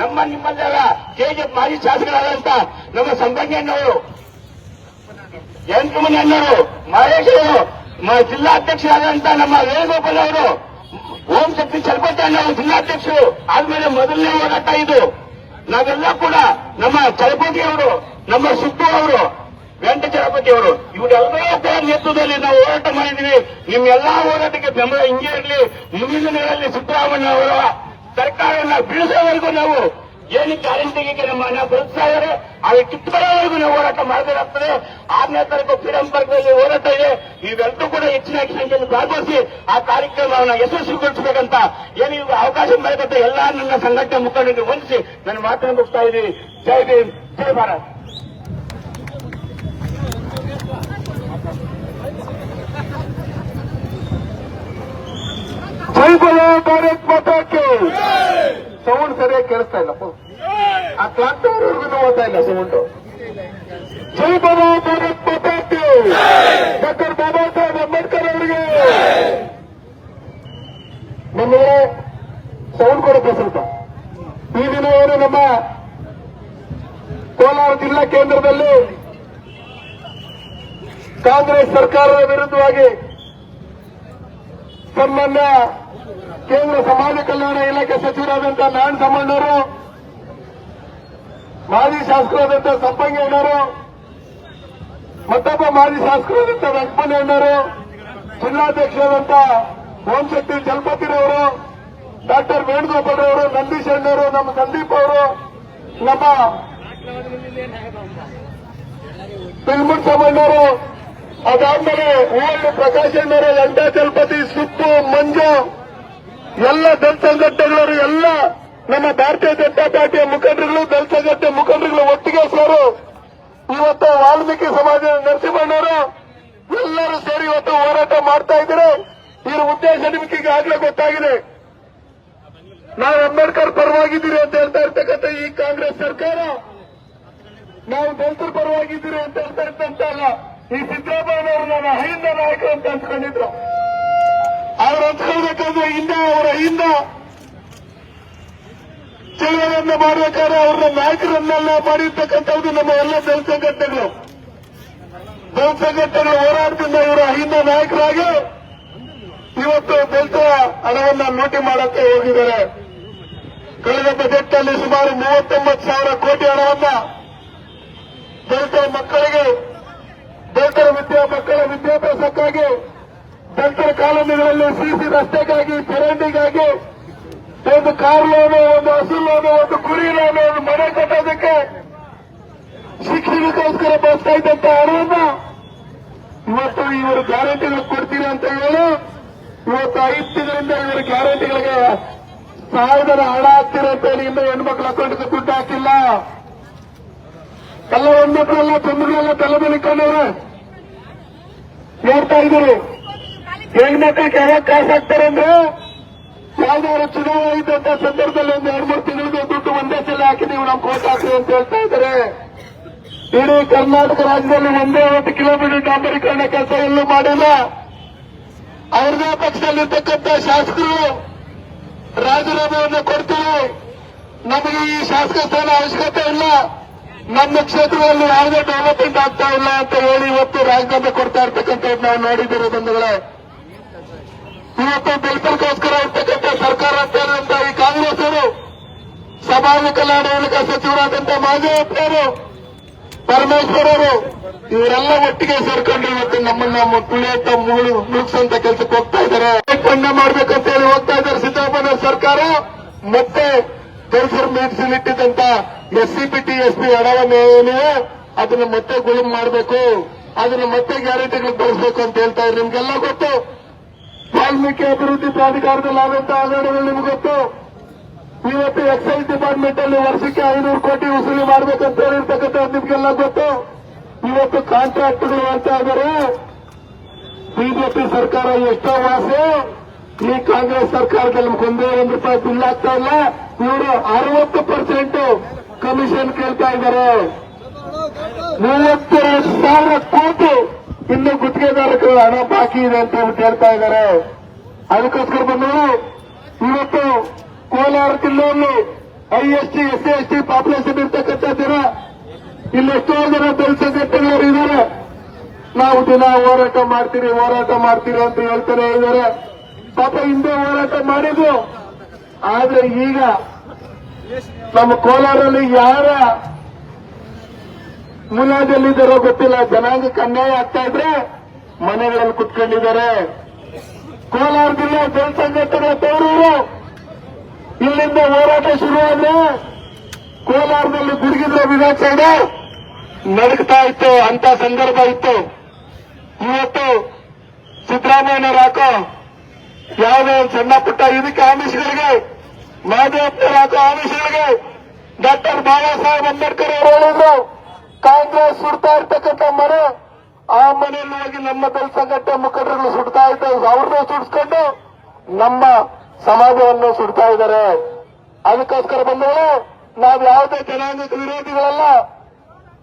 ನಮ್ಮ ನಿಮ್ಮಲ್ಲೆಲ್ಲ ಕೆಜಿಎಫ್ ಮಾಜಿ ಶಾಸಕರಾದಂತ ನಮ್ಮ ಸಂಬಂಧಿಯನ್ನವರು ಜಯಂತಮನಿ ಅನ್ನೋರು ಮಹೇಶ್ ಅವರು ಜಿಲ್ಲಾಧ್ಯಕ್ಷರಾದಂತ ನಮ್ಮ ವೇಣುಗೋಪಾಲ್ ಅವರು, ಓಂ ಶಕ್ತಿ ಚಲಪತಿ ಅಣ್ಣವರು ಜಿಲ್ಲಾಧ್ಯಕ್ಷರು, ಆದ್ಮೇಲೆ ಮೊದಲನೇ ಹೋರಾಟ ಇದು. ನಾವೆಲ್ಲ ಕೂಡ ನಮ್ಮ ಚಲಪತಿ ಅವರು, ನಮ್ಮ ಸುತ್ತು ಅವರು, ವೆಂಕಟ ಚಲಪತಿ ಅವರು ಇವರೆಲ್ಲ ಕೂಡ ನೇತೃತ್ವದಲ್ಲಿ ನಾವು ಹೋರಾಟ ಮಾಡಿದ್ದೀವಿ. ನಿಮ್ಮೆಲ್ಲಾ ಹೋರಾಟಕ್ಕೆ ಬೆಂಬಲ ಹಿಂಗೆ ಇರಲಿ, ಮುಂದಿನ ದಿನಗಳಲ್ಲಿ ಸಿದ್ದರಾಮಯ್ಯ ಅವರ ಸರ್ಕಾರವನ್ನ ಬೀಳಿಸೋವರೆಗೂ ನಾವು ಏನು ಗ್ಯಾರಂಟಿಗೆ ನಮ್ಮನ್ನ ಬದುಕ್ತಾ ಇದ್ದಾರೆ ಅದು ಕಿತ್ತುಕೊಳ್ಳೋವರೆಗೂ ನಾವು ಹೋರಾಟ ಮಾಡಬೇಕಾಗ್ತದೆ. ಆರನೇ ತಾರೀಕು ಫ್ರೀಡಂ ಪಾರ್ಕ್ನಲ್ಲಿ ಹೋರಾಟ ಇದೆ. ಇವೆಲ್ಲರೂ ಕೂಡ ಹೆಚ್ಚಿನ ಸಂಖ್ಯೆಯಲ್ಲಿ ಭಾಗವಹಿಸಿ ಆ ಕಾರ್ಯಕ್ರಮವನ್ನು ಯಶಸ್ವಿಗೊಳಿಸಬೇಕಂತ ಏನು ಇವಾಗ ಅವಕಾಶ ಮಾಡಬೇಕಂತ ಎಲ್ಲಾ ನನ್ನ ಸಂಘಟನೆ ಮುಖಂಡರಿಗೆ ವಂದಿಸಿ ನನ್ನ ಮಾತನ್ನು ಮುಗಿಸ್ತಾ ಇದ್ದೀನಿ. ಜೈ ಭೀಮ್, ಜೈ ಭಾರತ್. ಬಲೋ ಭಾರತ್ ಮಾತಾಕ್ಕೆ? ಸೌಂಡ್ ಸರಿಯಾಗಿ ಕೇಳಿಸ್ತಾ ಇಲ್ಲಪ್ಪ ಆ ಟವರ್ವರೆಗೂ ಓದ್ತಾ ಇಲ್ಲ ಸೌಂಡ್. ಜೈ ಬಲೋ ಭಾರತ್ ಮಾತಾಕ್ಕೆ? ಡಾಕ್ಟರ್ ಬಾಬಾ ಸಾಹೇಬ್ ಅಂಬೇಡ್ಕರ್ ಅವರಿಗೆ? ನಮಗೆ ಸೌಂಡ್ ಕೊಡುತ್ತೆ ಸ್ವಲ್ಪ. ಈ ದಿನ ಏನು ನಮ್ಮ ಕೋಲಾರ ಜಿಲ್ಲಾ ಕೇಂದ್ರದಲ್ಲಿ ಕಾಂಗ್ರೆಸ್ ಸರ್ಕಾರದ ವಿರುದ್ಧವಾಗಿ ಸನ್ಮಾನ್ಯ ಕೇಂದ್ರ ಸಮಾಜ ಕಲ್ಯಾಣ ಇಲಾಖೆ ಸಚಿವರಾದಂತಹ ನಾರಾಯಣ ಸಮಣ್ಣರು ಮಾಜಿ ಶಾಸಕರಾದಂಥ ಸಂಪಂಗಣ್ಣವರು ಮತ್ತೊಬ್ಬ ಮಾಜಿ ಶಾಸಕರಾದಂಥ ವೆಂಕಣ್ಣಣ್ಣವರು ಜಿಲ್ಲಾಧ್ಯಕ್ಷರಾದಂಥ ಓಂಶಕ್ತಿ ಜಲಪತಿರವರು, ಡಾಕ್ಟರ್ ವೇಣುಗೋಪಾಲ್ ಅವರು ನಂದೀಶ್ ಅಣ್ಣವರು ನಮ್ಮ ಸಂದೀಪ್ ಅವರು, ನಮ್ಮ ಪಿಲ್ಮುಟ್ ಸಮಣ್ಣರು, ಅದಾದ್ಮೇಲೆ ಹೂವಳ್ಳಿ ಪ್ರಕಾಶ್ ಅಣ್ಣವರು ಲಂಡ ಚಲಪತಿ ಸುಪ್ಪು ಮಂಜು ಎಲ್ಲ ದಲ್ ಸಂಘಟನೆಗಳು, ಎಲ್ಲ ನಮ್ಮ ಭಾರತೀಯ ಜನತಾ ಪಾರ್ಟಿಯ ಮುಖಂಡರುಗಳು ದಲ್ ಸಂಘಟನೆ ಮುಖಂಡರುಗಳು ಒಟ್ಟಿಗೆ ಸೇರು ಇವತ್ತು ವಾಲ್ಮೀಕಿ ಸಮಾಜ ನರಸಿಂಹಣ್ಣವರು ಎಲ್ಲರೂ ಸೇರಿ ಇವತ್ತು ಹೋರಾಟ ಮಾಡ್ತಾ ಇದರ ಉದ್ದೇಶ ನಿಮಗೆ ಈಗಾಗಲೇ ಗೊತ್ತಾಗಿದೆ. ನಾವು ಅಂಬೇಡ್ಕರ್ ಪರವಾಗಿದ್ದೀರಿ ಅಂತ ಹೇಳ್ತಾ ಇರ್ತಕ್ಕಂಥ ಈ ಕಾಂಗ್ರೆಸ್ ಸರ್ಕಾರ, ನಾವು ದಲಿತರ ಪರವಾಗಿದ್ದೀರಿ ಅಂತ ಹೇಳ್ತಾ ಇರ್ತಂತಲ್ಲ ಈ ಸಿದ್ದರಾಮಯ್ಯನವರು ನನ್ನ ಅಹಿಂದ ನಾಯಕರು ಅಂತ ಅನ್ಕೊಂಡಿದ್ರು ಅವ್ರು ಅಂದ್ಕೊಳ್ಬೇಕಾದ್ರೆ ಹಿಂದೆ ಅವರ ಹಿಂದ ಚಳವಳಿಯನ್ನ ಮಾಡಬೇಕಾದ್ರೆ ಅವ್ರ ನಾಯಕರನ್ನೆಲ್ಲ ಮಾಡಿರ್ತಕ್ಕಂಥದ್ದು ನಮ್ಮ ಎಲ್ಲ ದಳ ಸಂಘಟನೆಗಳು. ದಳ ಸಂಘಟನೆಗಳ ಹೋರಾಟದಿಂದ ಇವರು ಅಹಿಂದ ನಾಯಕರಾಗಿ ಇವತ್ತು ದಲಿತ ಹಣವನ್ನ ಲೂಟಿ ಮಾಡಕ್ಕೆ ಹೋಗಿದ್ದಾರೆ. ಕಳೆದ ಬಜೆಟ್ನಲ್ಲಿ ಸುಮಾರು ಮೂವತ್ತೊಂಬತ್ತು ಸಾವಿರ ಕೋಟಿ ಹಣವನ್ನ ದಲಿತ ಮಕ್ಕಳಿಗೆ, ದಲಿತರ ವಿದ್ಯಾ ಮಕ್ಕಳ ವಿದ್ಯಾಭ್ಯಾಸಕ್ಕಾಗಿ ದಲಿತರ ಕಾಲೋನಿಗಳಲ್ಲಿ ಸಿಸಿ ರಸ್ತೆಗಾಗಿ, ಚರಂಡಿಗಾಗಿ ಒಂದು ಕಾರ್ ಲೋನು ಒಂದು ಹಸು ಲೋನು ಒಂದು ಕುರಿ ಲೋನು ಒಂದು ಮನೆ ಕಟ್ಟೋದಕ್ಕೆ ಶಿಕ್ಷಣಕ್ಕೋಸ್ಕರ ಬರ್ತಾ ಇದ್ದಂತ ಹಣವನ್ನ ಇವತ್ತು ಇವರು ಗ್ಯಾರಂಟಿಗಳು ಕೊಡ್ತೀರಿ ಅಂತ ಹೇಳಿ ಇವತ್ತು ಐದು ತಿಂಗಳಿಂದ ಇವರು ಗ್ಯಾರಂಟಿಗಳಿಗೆ ಸಾವಿರದ ಹಣ ಹಾಕ್ತೀರ ಅಂತ ಹೇಳಿ ಇನ್ನೂ ಹೆಣ್ಮಕ್ಳ ಅಕೌಂಟ್ಗೆ ದುಡ್ಡು ಹಾಕಿಲ್ಲ. ಎಲ್ಲ ಹೆಣ್ಮಕ್ಳೆಲ್ಲ ತೊಂದರೆಲ್ಲ ತಲೆ ಮೇಲೆ ಕಂಡವ್ರೆ ನೋಡ್ತಾ ಇದ್ದೀರಿ. ಹೆಣ್ಮಕ್ಳಿಗೆ ಯಾವಾಗ ಕಾಸು ಹಾಕ್ತಾರೆ ಅಂದ್ರೆ? ಯಾವ್ದಾದ್ರು ಚುನಾವಣೆ ಇದ್ದಂತ ಸಂದರ್ಭದಲ್ಲಿ ಒಂದು ಎರಡು ಮೂರು ತಿಂಗಳಿಗೆ ದುಡ್ಡು ಒಂದೇ ಸಲ ಹಾಕಿ ನೀವು ನಮ್ ಕೋಟ್ ಹಾಕ್ರಿ ಅಂತ ಹೇಳ್ತಾ ಇದ್ದಾರೆ. ಇಡೀ ಕರ್ನಾಟಕ ರಾಜ್ಯದಲ್ಲಿ ಒಂದೇ ಒಂದು ಕಿಲೋಮೀಟರ್ ಡಾಂಬರೀಕರಣ ಕೆಲಸ ಎಲ್ಲೂ ಮಾಡಿಲ್ಲ. ಅವ್ರದೇ ಪಕ್ಷದಲ್ಲಿರ್ತಕ್ಕಂಥ ಶಾಸಕರು ರಾಜೀನಾಮೆಯನ್ನು ಕೊಡ್ತೀವಿ. ನಮಗೆ ಈ ಶಾಸಕ ಸ್ಥಾನ ಅವಶ್ಯಕತೆ ಇಲ್ಲ. ನಮ್ಮ ಕ್ಷೇತ್ರದಲ್ಲಿ ಯಾವುದೇ ಡೆವಲಪ್ಮೆಂಟ್ ಆಗ್ತಾ ಇಲ್ಲ ಅಂತ ಹೇಳಿ ಇವತ್ತು ರಾಜೀನಾಮೆ ಕೊಡ್ತಾ ಇರ್ತಕ್ಕಂಥದ್ದು ನಾವು ನೋಡಿದ್ದೀರಿ ಬಂಧುಗಳೇ. ಇವತ್ತು ದಲಿತರಿಗೋಸ್ಕರ ಇರ್ತಕ್ಕಂಥ ಸರ್ಕಾರ ಹೇಳುವಂತ ಈ ಕಾಂಗ್ರೆಸ್ ಅವರು ಸಮಾಜ ಕಲ್ಯಾಣ ಸಚಿವರಾದಂತ ಮಾಜಿ ಅವರು ಪರಮೇಶ್ವರ್ ಅವರು ಇವರೆಲ್ಲ ಒಟ್ಟಿಗೆ ಸೇರ್ಕೊಂಡು ಇವತ್ತು ನಮ್ಮನ್ನ ತುಳಿಯತ್ತ ಮುಳು ಮುಳುಗ್ಸಂತ ಕೆಲಸಕ್ಕೆ ಹೋಗ್ತಾ ಇದ್ದಾರೆ. ಪಣ್ಣ ಮಾಡ್ಬೇಕಂತ ಹೇಳಿ ಹೋಗ್ತಾ ಇದ್ದಾರೆ ಸಿದ್ದರಾಮಯ್ಯ ಸರ್ಕಾರ. ಮತ್ತೆ ಕೆಲಸರು ಮೀಸಲಿಟ್ಟಿದ್ದಂತ S C P T, S P ಅದನ್ನ ಮತ್ತೆ ಗುಳುಮ್ ಮಾಡಬೇಕು. ಅದನ್ನ ಮತ್ತೆ ಗ್ಯಾರಂಟಿಗಳು ಬಳಸಬೇಕು ಅಂತ ಹೇಳ್ತಾ ಇದ್ರೆ ನಿಮ್ಗೆಲ್ಲ ಗೊತ್ತು? ವಾಲ್ಮೀಕಿ ಅಭಿವೃದ್ಧಿ ಪ್ರಾಧಿಕಾರದಲ್ಲಿ ಆದಂತ ಹಗರಣಗಳು ನಿಮ್ಗೆ ಗೊತ್ತು ಇವತ್ತು ಎಕ್ಸೈಸ್ ಡಿಪಾರ್ಟ್ಮೆಂಟ್ ಅಲ್ಲಿ ವರ್ಷಕ್ಕೆ ಐನೂರು ಕೋಟಿ ವಸೂಲಿ ಮಾಡಬೇಕಂತ ಹೇಳಿರ್ತಕ್ಕಂಥ ನಿಮ್ಗೆಲ್ಲ ಗೊತ್ತು. ಇವತ್ತು ಕಾಂಟ್ರಾಕ್ಟ್ಗಳು ಅಂತ ಆದರೆ ಬಿಜೆಪಿ ಸರ್ಕಾರ ಎಷ್ಟೋ ವಾಸೆ, ಈ ಕಾಂಗ್ರೆಸ್ ಸರ್ಕಾರದಲ್ಲಿ ಒಂದೇ ಒಂದು ರೂಪಾಯಿ ಬಿಲ್ ಆಗ್ತಾ ಇಲ್ಲ. ಇವರು ಅರವತ್ತು ಪರ್ಸೆಂಟ್ ಕಮಿಷನ್ ಕೇಳ್ತಾ ಇದ್ದಾರೆ. ಮೂವತ್ತೆರಡು ಸಾವಿರ ಕೋಟಿ ಇನ್ನು ಗುತ್ತಿಗೆದಾರರು ಹಣ ಬಾಕಿ ಇದೆ ಅಂತ ಹೇಳ್ಬಿಟ್ಟು ಹೇಳ್ತಾ ಇದ್ದಾರೆ. ಅದಕ್ಕೋಸ್ಕರ ಬಂದವರು, ಇವತ್ತು ಕೋಲಾರ ಜಿಲ್ಲೆಯಲ್ಲಿ I S T S S T population ಇರ್ತಕ್ಕಂಥ ಜನ ಇಲ್ಲಿ ಎಷ್ಟೋ ಜನ ದಲಿತ ಸಂಘಟನೆಗಳು ಇದ್ದಾರೆ. ನಾವು ದಿನ ಹೋರಾಟ ಮಾಡ್ತೀರಿ ಹೋರಾಟ ಮಾಡ್ತೀರಿ ಅಂತ ಹೇಳ್ತಾರೆ ಇದ್ದಾರೆ. ಪಾಪ ಹಿಂದೆ ಹೋರಾಟ ಮಾಡಿದ್ರು. ಆದ್ರೆ ಈಗ ನಮ್ಮ ಕೋಲಾರಲ್ಲಿ ಯಾರ ಮುಲಾಜಲ್ಲಿದ್ದಾರೋ ಗೊತ್ತಿಲ್ಲ. ಜನಾಂಗಕ್ಕೆ ಅನ್ಯಾಯ ಆಗ್ತಾ ಇದ್ರೆ ಮನೆಗಳಲ್ಲಿ ಕುತ್ಕೊಂಡಿದ್ದಾರೆ. ಕೋಲಾರ ಜಿಲ್ಲೆ ಜನ ಸಂಘಟನೆ ತೋರೂರು ಇಲ್ಲಿಂದ ಹೋರಾಟ ಶುರುವಾದ್ರೆ ಕೋಲಾರದಲ್ಲಿ ಗುರುಗಿದ್ರೆ ವಿಧಾನಸೌಧ ನಡುಕ್ತಾ ಇತ್ತು, ಅಂತ ಸಂದರ್ಭ ಇತ್ತು. ಇವತ್ತು ಸಿದ್ದರಾಮಯ್ಯನವ್ರು ಹಾಕೋ ಯಾವುದೇ ಒಂದು ಸಣ್ಣ ಪುಟ್ಟ ಇದಕ್ಕೆ ಆಮಿಷಗಳಿಗೆ ಮಾದೇವಪ್ಪನವ್ರು ಹಾಕೋ ಆಮಿಷಗಳಿಗೆ ಡಾಕ್ಟರ್ ಬಾಬಾ ಸಾಹೇಬ್ ಅಂಬೇಡ್ಕರ್ ಅವರು ಹೇಳಿದ್ರು. ಕಾಂಗ್ರೆಸ್ ಸುಡ್ತಾ ಇರ್ತಕ್ಕಂಥ ಮನೆ, ಆ ಮನೆಯಲ್ಲಿ ಹೋಗಿ ನಮ್ಮ ದಲಿತ ಸಂಘಟನೆ ಮುಖಂಡರುಗಳು ಸುಡ್ತಾ ಇದ್ದಾರೆ ಅವ್ರನ್ನ ಸುಡಿಸ್ಕೊಂಡು ನಮ್ಮ ಸಮಾಜವನ್ನು ಸುಡ್ತಾ ಇದ್ದಾರೆ. ಅದಕ್ಕೋಸ್ಕರ ಬಂದವರು ನಾವು ಯಾವುದೇ ಜನಾಂಗದ ವಿರೋಧಿಗಳಲ್ಲ.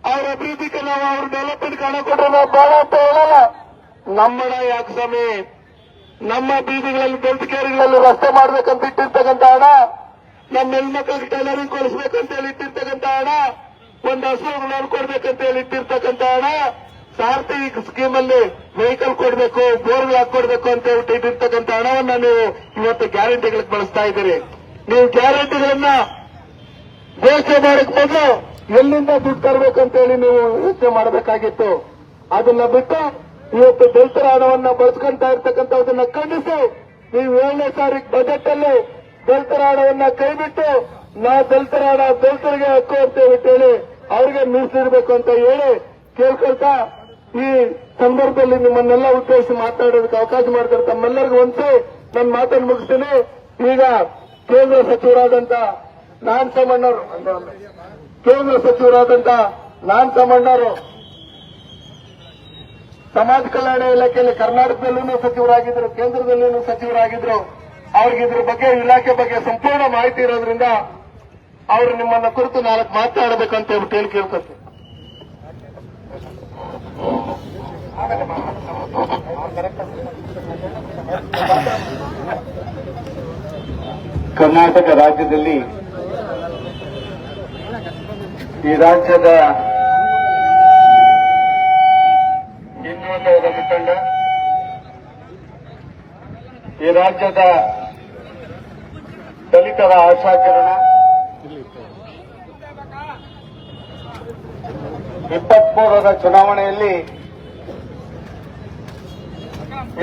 ಅವ್ರ ಅಭಿವೃದ್ಧಿಗೆ ನಾವು ಅವ್ರ ಡೆವಲಪ್ಮೆಂಟ್ ಕಾಣ ಕೊಟ್ಟರೆ ನಾವು ಬಹಳ ಅಂತ ಹೇಳಲ್ಲ. ನಮ್ಮಡ ಯಾಕೆ ಸ್ವಾಮಿ? ನಮ್ಮ ಬೀದಿಗಳಲ್ಲಿ ಬೆಲ್ತಿಕೇರಿಗಳಲ್ಲಿ ರಸ್ತೆ ಮಾಡ್ಬೇಕಂತ ಇಟ್ಟಿರ್ತಕ್ಕಂಥ ಹಣ, ನಮ್ಮ ಹೆಣ್ಮಕ್ಳಿಗೆ ಟೈಲರಿಂಗ್ ಕೊಡಿಸ್ಬೇಕಂತ ಹೇಳಿ ಇಟ್ಟಿರ್ತಕ್ಕಂಥ ಹಣ ಒಂದು ಹಸು ಲೋನ್ ಕೊಡ್ಬೇಕಂತ ಹೇಳಿ ಇಟ್ಟಿರ್ತಕ್ಕಂಥ ಹಣ ಸಾರ್ಥಿ ಸ್ಕೀಮ್ ಅಲ್ಲಿ ವೆಹಿಕಲ್ ಕೊಡ್ಬೇಕು ಬೋರ್ಗಳು ಹಾಕೊಡ್ಬೇಕು ಅಂತ ಹೇಳ್ಬಿಟ್ಟು ಇಟ್ಟಿರ್ತಕ್ಕಂಥ ಹಣವನ್ನ ನೀವು ಇವತ್ತು ಗ್ಯಾರಂಟಿಗಳಿಗೆ ಬಳಸ್ತಾ ಇದ್ದೀರಿ. ನೀವು ಗ್ಯಾರಂಟಿಗಳನ್ನ ಘೋಷಣೆ ಮಾಡಕ್ ಮೊದಲು ಎಲ್ಲಿಂದ ದುಡ್ಡು ತರಬೇಕಂತ ಹೇಳಿ ನೀವು ಯೋಚನೆ ಮಾಡಬೇಕಾಗಿತ್ತು. ಅದನ್ನ ಬಿಟ್ಟು ಇವತ್ತು ದಲಿತರ ಹಣವನ್ನ ಬಳಸ್ಕೊಂತ ಇರ್ತಕ್ಕಂಥದನ್ನ ಖಂಡಿಸಿ ನೀವು ಏಳನೇ ತಾರೀಕು ಬಜೆಟ್ ಅಲ್ಲಿ ದಲಿತರ ಹಣವನ್ನ ಕೈಬಿಟ್ಟು ನಾ ದಲಿತರ ಹಣ ದಲಿತರಿಗೆ ಹಕ್ಕು ಅಂತ ಹೇಳ್ಬಿಟ್ಟು ಹೇಳಿ ಅವ್ರಿಗೆ ಮೀಸಲಿರ್ಬೇಕು ಅಂತ ಹೇಳಿ ಕೇಳ್ಕೊಳ್ತಾ ಈ ಸಂದರ್ಭದಲ್ಲಿ ನಿಮ್ಮನ್ನೆಲ್ಲ ಉದ್ದೇಶಿಸಿ ಮಾತಾಡೋದಕ್ಕೆ ಅವಕಾಶ ಮಾಡ್ತಾರೆ ತಮ್ಮೆಲ್ಲರಿಗೂ ಒಂದ್ಸಿ ನನ್ನ ಮಾತನ್ನು ಮುಗಿಸ್ತೀನಿ. ಈಗ ಕೇಂದ್ರ ಸಚಿವರಾದಂತ ನಾನ್ ಸಮಣ್ಣರು ಕೇಂದ್ರ ಸಚಿವರಾದಂತ ನಾನ್ ಸಮಣ್ಣರು ಸಮಾಜ ಕಲ್ಯಾಣ ಇಲಾಖೆಯಲ್ಲಿ ಕರ್ನಾಟಕದಲ್ಲೂ ಸಚಿವರಾಗಿದ್ರು ಕೇಂದ್ರದಲ್ಲೂ ಸಚಿವರಾಗಿದ್ರು. ಅವ್ರಿಗೆ ಇದ್ರ ಬಗ್ಗೆ, ಇಲಾಖೆ ಬಗ್ಗೆ ಸಂಪೂರ್ಣ ಮಾಹಿತಿ ಇರೋದ್ರಿಂದ ಅವರು ನಿಮ್ಮನ್ನ ಕುರಿತು ನಾಲ್ಕು ಮಾತಾಡಬೇಕಂತ ಹೇಳ್ಬಿಟ್ಟು ಹೇಳಿ ಕೇಳ್ಕೊತೀನಿ ಕರ್ನಾಟಕ ರಾಜ್ಯದಲ್ಲಿ ಈ ರಾಜ್ಯದ ಇನ್ನೊಂದು ಮುಖಂಡ ಈ ರಾಜ್ಯದ ದಲಿತರ ಆಶಾಕಿರಣ. ಇಪ್ಪತ್ಮೂರರ ಚುನಾವಣೆಯಲ್ಲಿ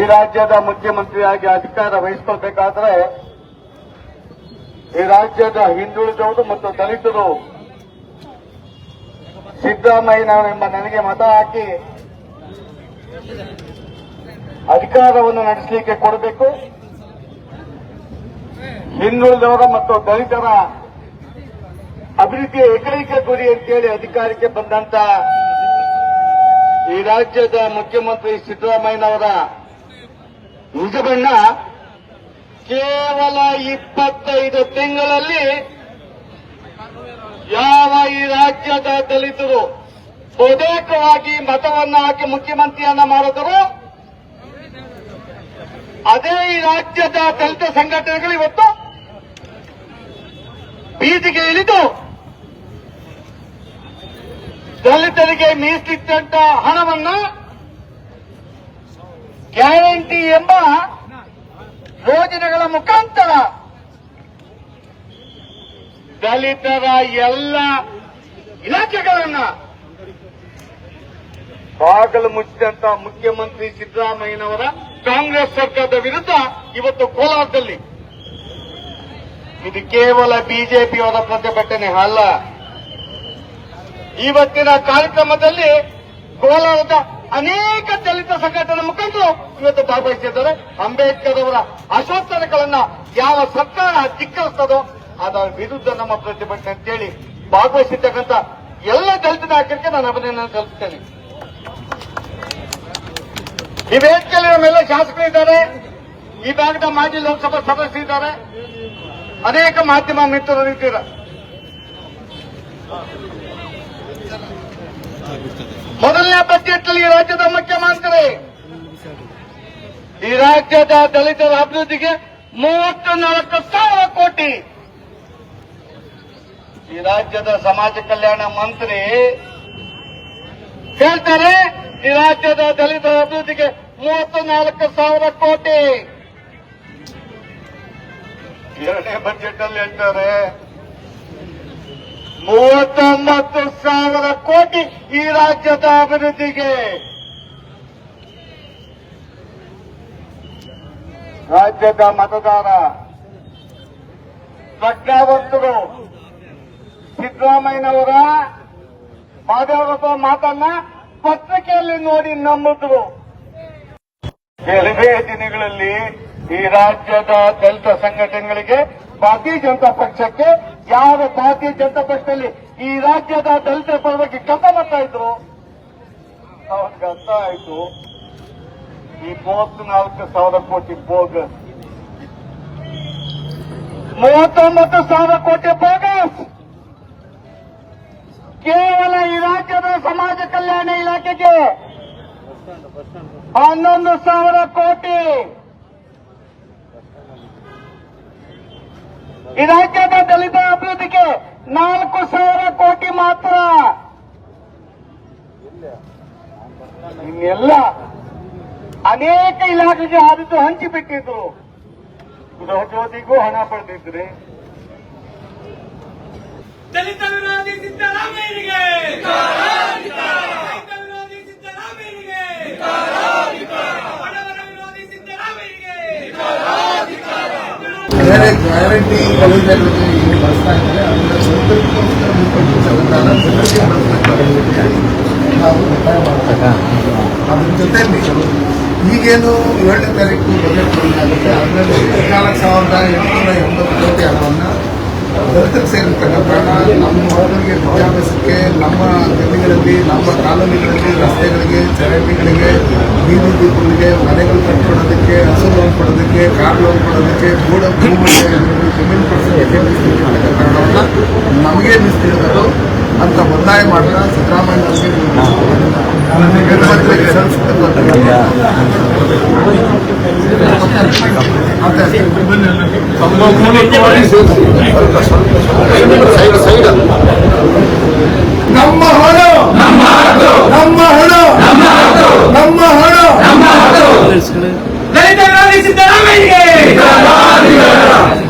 ಈ ರಾಜ್ಯದ ಮುಖ್ಯಮಂತ್ರಿಯಾಗಿ ಅಧಿಕಾರ ವಹಿಸಿಕೊಳ್ಬೇಕಾದ್ರೆ ಈ ರಾಜ್ಯದ ಹಿಂದುಳಿದವರು ಮತ್ತು ದಲಿತರು ಸಿದ್ದರಾಮಯ್ಯನವರೆಂಬ ನನಗೆ ಮತ ಹಾಕಿ ಅಧಿಕಾರವನ್ನು ನಡೆಸಲಿಕ್ಕೆ ಕೊಡಬೇಕು. ಹಿಂದುಳಿದವರ ಮತ್ತು ದಲಿತರ ಅಭಿವೃದ್ಧಿಯ ಏಕೈಕ ಗುರಿ ಅಂತೇಳಿ ಅಧಿಕಾರಕ್ಕೆ ಬಂದಂತ ಈ ರಾಜ್ಯದ ಮುಖ್ಯಮಂತ್ರಿ ಸಿದ್ದರಾಮಯ್ಯನವರ ನಿಜಬಣ್ಣ ಕೇವಲ ಇಪ್ಪತ್ತೈದು ತಿಂಗಳಲ್ಲಿ ಯಾವ ಈ ರಾಜ್ಯದ ದಲಿತರು ಬಹುತೇಕವಾಗಿ ಮತವನ್ನು ಹಾಕಿ ಮುಖ್ಯಮಂತ್ರಿಯನ್ನ ಮಾಡಿದರು? ಅದೇ ಈ ರಾಜ್ಯದ ದಲಿತ ಸಂಘಟನೆಗಳು ಇವತ್ತು ಬೀದಿಗೆ ಇಳಿದು ದಲಿತರಿಗೆ ಮೀಸಲಿಟ್ಟಂತ ಹಣವನ್ನ ಗ್ಯಾರಂಟಿ ಎಂಬ ಯೋಜನೆಗಳ ಮುಖಾಂತರ ದಲಿತರ ಎಲ್ಲ ಇಲಾಖೆಗಳನ್ನ ಬಾಗಲು ಮುಚ್ಚಿದಂತ ಮುಖ್ಯಮಂತ್ರಿ ಸಿದ್ದರಾಮಯ್ಯನವರ ಕಾಂಗ್ರೆಸ್ ಸರ್ಕಾರದ ವಿರುದ್ಧ ಇವತ್ತು ಕೋಲಾರದಲ್ಲಿ. ಇದು ಕೇವಲ ಬಿಜೆಪಿಯವರ ಪ್ರತಿಭಟನೆ ಅಲ್ಲ. ಇವತ್ತಿನ ಕಾರ್ಯಕ್ರಮದಲ್ಲಿ ಕೋಲಾರದ ಅನೇಕ ದಲಿತ ಸಂಘಟನೆ ಮುಖಂಡರು ಇವತ್ತು ಭಾಗವಹಿಸಿದ್ದಾರೆ. ಅಂಬೇಡ್ಕರ್ ಅವರ ಅಶೋತ್ತರಗಳನ್ನ ಯಾವ ಸರ್ಕಾರ ಧಿಕ್ಕರಿಸ್ತದೋ ಅದರ ವಿರುದ್ಧ ನಮ್ಮ ಪ್ರತಿಭಟನೆ ಅಂತೇಳಿ ಭಾಗವಹಿಸಿರ್ತಕ್ಕಂಥ ಎಲ್ಲ ದಲಿತ ನಾಯಕರಿಗೆ ನಾನು ಅಭಿನಂದನೆ ಸಲ್ಲಿಸ್ತೇನೆ. ಈ ವೇದಿಕೆಯಲ್ಲಿ ನಮ್ಮೆಲ್ಲ ಶಾಸಕರಿದ್ದಾರೆ ಈ ಭಾಗದ ಮಾಜಿ ಲೋಕಸಭಾ ಸದಸ್ಯರಿದ್ದಾರೆ ಅನೇಕ ಮಾಧ್ಯಮ ಮಿತ್ರರು ಇದ್ದೀರ. ಮೊದಲನೇ ಬಜೆಟ್ನಲ್ಲಿ ಈ ರಾಜ್ಯದ ಮುಖ್ಯಮಂತ್ರಿ. ಈ ರಾಜ್ಯದ ದಲಿತರ ಅಭಿವೃದ್ಧಿಗೆ ಮೂವತ್ತು ನಾಲ್ಕು ಸಾವಿರ ಕೋಟಿ. ಈ ರಾಜ್ಯದ ಸಮಾಜ ಕಲ್ಯಾಣ ಮಂತ್ರಿ ಹೇಳ್ತಾರೆ ಈ ರಾಜ್ಯದ ದಲಿತರ ಅಭಿವೃದ್ಧಿಗೆ ಮೂವತ್ತು ನಾಲ್ಕು ಸಾವಿರ ಕೋಟಿ. ಎರಡನೇ ಬಜೆಟ್ ಅಲ್ಲಿ ಹೇಳ್ತಾರೆ ಮೂವತ್ತೊಂಬತ್ತು ಸಾವಿರ ಕೋಟಿ ಈ ರಾಜ್ಯದ ಅಭಿವೃದ್ಧಿಗೆ. ರಾಜ್ಯದ ಮತದಾರ, ಪ್ರಜ್ಞಾವಂತರು, ಸಿದ್ದರಾಮಯ್ಯನವರ ಮಾದೇವರಪ್ಪ ಮಾತನ್ನ ಪತ್ರಿಕೆಯಲ್ಲಿ ನೋಡಿ ನಂಬಿದ್ರು. ಕೆಲವೇ ದಿನಗಳಲ್ಲಿ ಈ ರಾಜ್ಯದ ದಲಿತ ಸಂಘಟನೆಗಳಿಗೆ ಭಾರತೀಯ ಜನತಾ ಪಕ್ಷಕ್ಕೆ ಯಾವ ಭಾರತೀಯ ಜನತಾ ಪಕ್ಷದಲ್ಲಿ ಈ ರಾಜ್ಯದ ದಲಿತ ಪರವಾಗಿ ಕೆಲಸ ಮಾಡ್ತಾ ಇದ್ರು? ಅವ್ರಿಗೆ ಅರ್ಥ ಆಯ್ತು. ಈ ಮೂವತ್ನಾಲ್ಕು ಸಾವಿರ ಕೋಟಿ ಬೋಗಸ್ ಮೂವತ್ತೊಂಬತ್ತು ಸಾವಿರ ಕೋಟಿ ಬೋಗಸ್. ಕೇವಲ ಈ ರಾಜ್ಯದ ಸಮಾಜ ಕಲ್ಯಾಣ ಇಲಾಖೆಗೆ ಹನ್ನೊಂದು ಸಾವಿರ ಕೋಟಿ. ರಾಜ್ಯದ ದಲಿತ ಅಭಿವೃದ್ಧಿಗೆ ನಾಲ್ಕು ಸಾವಿರ ಕೋಟಿ ಮಾತ್ರ. ಇನ್ನೆಲ್ಲ ಅನೇಕ ಇಲಾಖೆಗೆ ಆದಿದ್ದು ಹಂಚಿಬಿಟ್ಟಿದ್ರು ಗೃಹ ಜ್ಯೋತಿಗೂ ಹಣ ಪಡೆದಿದ್ರಿ. ದಲಿತ ವಿರೋಧಿ ವಿರೋಧಿ ಸಿದ್ದರಾಮಯ್ಯನಿಗೆ! ಬಡವರ ವಿರೋಧಿ ಸಿದ್ದರಾಮಯ್ಯನಿಗೆ! ಬೇರೆ ಗ್ಯಾರಂಟಿ ಏನು ಬಳಸ್ತಾ ಇದ್ದಾರೆ. ಅದನ್ನ ಸಂತೃಪ್ತಿಗೋಸ್ಕರ ಬಳಸಬೇಕು ನಾವು ಒತ್ತಾಯ ಮಾಡ್ತೇವೆ. ಅದ್ರ ಜೊತೆಯಲ್ಲಿ ಈಗೇನು ಏಳನೇ ತಾರೀಕು ಬಜೆಟ್ ಆಗುತ್ತೆ ಅದರಲ್ಲಿ ಹದಿನಾಲ್ಕು ಸಾವಿರದ ಎಂಟುನೂರ ಎಂಬತ್ತು ಕೋಟಿ ಹಣವನ್ನು ದಲಿತರಿಗೆ ಸೇರಿರ್ತಕ್ಕಂಥ ನಮ್ಮ ಮಕ್ಕಳಿಗೆ ವಿದ್ಯಾಭ್ಯಾಸಕ್ಕೆ ನಮ್ಮ ಗಲ್ಲಿಗಳಲ್ಲಿ ನಮ್ಮ ಕಾಲೋನಿಗಳಲ್ಲಿ ರಸ್ತೆಗಳಿಗೆ ಚರಂಡಿಗಳಿಗೆ ಬೀದಿ ದೀಪಗಳಿಗೆ ಮನೆಗಳು ಕಟ್ಕೊಡೋದಕ್ಕೆ ಹಸು ಲೋನ್ ಕೊಡೋದಕ್ಕೆ ಕಾರ್ ಲೋನ್ ಕೊಡೋದಕ್ಕೆ ಗೂಡ ಭೂಮಿಗೆ ಜಮೀನು ಕಾರಣವನ್ನು ನಮಗೆ ಮೀಸಲಿರೋದು ಅಂತ ಒತ್ತಾಯ ಮಾಡ್ತಾ ಸಿದ್ದರಾಮಯ್ಯ ನಮ್ಮ ಹಣ. ನಮ್ಮ ಹಣ. ನಮ್ಮ ಹಣ. ನಮ್ಮ ಹಣ.